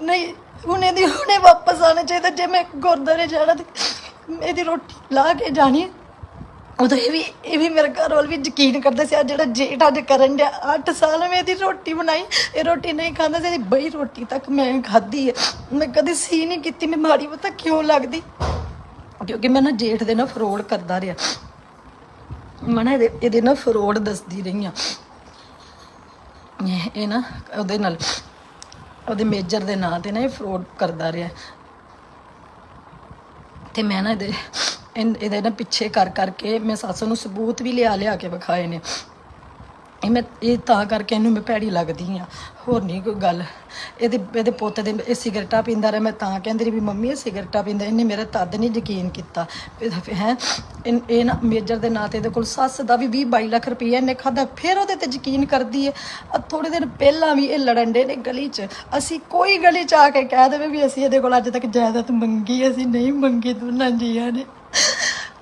ਨਹੀਂ, ਹੁਣ ਇਹਦੀ ਹੁਣੇ ਵਾਪਸ ਆਣਾ ਚਾਹੀਦਾ, ਜੇ ਮੈਂ ਗੁਰਦਾਰੇ ਜਾਣਾ ਤੇ ਇਹਦੀ ਰੋਟੀ ਲਾ ਕੇ ਜਾਣੀ ਹੈ। ਉਦੋਂ ਇਹ ਵੀ ਇਹ ਵੀ ਮੇਰੇ ਘਰ ਵਾਲ ਵੀ ਯਕੀਨ ਕਰਦੇ ਸੀ ਆ ਜਿਹੜਾ ਜੇਠ ਅੱਜ ਕਰਨ ਡਿਆ 8 ਸਾਲ ਮੈਂ ਇਹਦੀ ਰੋਟੀ ਬਣਾਈ, ਇਹ ਰੋਟੀ ਨਹੀਂ ਖਾਂਦਾ ਸੀ, ਇਹਦੀ ਬਈ ਰੋਟੀ ਤੱਕ ਮੈਂ ਖਾਧੀ ਹੈ। ਮੈਂ ਕਦੀ ਸੀ ਨਹੀਂ ਕੀਤੀ, ਮੈਂ ਮਾੜੀ ਪਤਾ ਕਿਉਂ ਲੱਗਦੀ? ਕਿਉਂਕਿ ਮੈਂ ਨਾ ਜੇਠ ਦੇ ਨਾਲ ਫਰੋਡ ਕਰਦਾ ਰਿਹਾ। ਮੈਂ ਨਾ ਇਹਦੇ ਇਹਦੇ ਨਾਲ ਫਰੋਡ ਦੱਸਦੀ ਰਹੀ ਹਾਂ। ਇਹ ਇਹ ਨਾ ਉਹਦੇ ਨਾਲ ਉਹਦੇ ਮੇਜਰ ਦੇ ਨਾਂ ਤੇ ਨਾ ਇਹ ਫਰੋਡ ਕਰਦਾ ਰਿਹਾ। ਤੇ ਮੈਂ ਨਾ ਇਹਦੇ ਇਹਦੇ ਨਾ ਪਿੱਛੇ ਕਰ ਕਰਕੇ ਮੈਂ ਸੱਸ ਨੂੰ ਸਬੂਤ ਵੀ ਲਿਆ ਲਿਆ ਕੇ ਵਿਖਾਏ ਨੇ। ਇਹ ਮੈਂ, ਇਹ ਤਾਂ ਕਰਕੇ ਇਹਨੂੰ ਮੈਂ ਭੈੜੀ ਲੱਗਦੀ ਆ ਹੋਰ ਨਹੀਂ ਕੋਈ ਗੱਲ। ਇਹਦੇ ਇਹਦੇ ਪੁੱਤ ਦੇ ਇਹ ਸਿਗਰਟਾਂ ਪੀਂਦਾ ਰਿਹਾ। ਮੈਂ ਤਾਂ ਕਹਿੰਦੀ ਰਹੀ ਵੀ ਮੰਮੀ, ਇਹ ਸਿਗਰਟਾਂ ਪੀਂਦਾ, ਇਹਨੇ ਮੇਰਾ ਤਦ ਨਹੀਂ ਯਕੀਨ ਕੀਤਾ। ਹੈ, ਇਹ ਨਾ ਮੇਜਰ ਦੇ ਨਾਂ ਤੇ ਇਹਦੇ ਕੋਲ ਸੱਸ ਦਾ ਵੀ 20 22 ਲੱਖ ਰੁਪਈਆ ਇਹਨੇ ਖਾਦਾ ਫਿਰ ਉਹਦੇ ਤੇ ਯਕੀਨ ਕਰਦੀ ਹੈ ਆ ਥੋੜੇ ਦਿਨ ਪਹਿਲਾਂ ਵੀ ਇਹ ਲੜਨ ਦੇ ਨੇ ਗਲੀ 'ਚ। ਅਸੀਂ ਕੋਈ ਗਲੀ 'ਚ ਆ ਕੇ ਕਹਿ ਦੇਵੇ ਵੀ ਅਸੀਂ ਇਹਦੇ ਕੋਲ ਅੱਜ ਤੱਕ ਜਾਇਦਾਦ ਮੰਗੀ ਅਸੀਂ ਨਹੀਂ ਮੰਗੀ ਦੋਨਾਂ ਜੀਆਂ ਨੇ।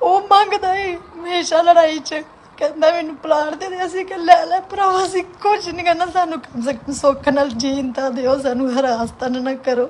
ਉਹ ਮੰਗਦਾ ਏ ਹਮੇਸ਼ਾ ਲੜਾਈ 'ਚ। ਕਹਿੰਦਾ ਮੈਨੂੰ ਪਲਾਟ ਦੇ ਦੇ ਅਸੀਂ ਕਿ ਲੈ ਲੈ ਭਰਾਵਾ, ਅਸੀਂ ਕੁਝ ਨਹੀਂ ਕਰਨਾ, ਸਾਨੂੰ ਕਮ ਸੇ ਕਮ ਸੁੱਖ ਨਾਲ ਜੀਣ ਤਾਂ ਦਿਓ, ਸਾਨੂੰ ਹਰਾਸ ਤਾਂ ਨਾ ਕਰੋ।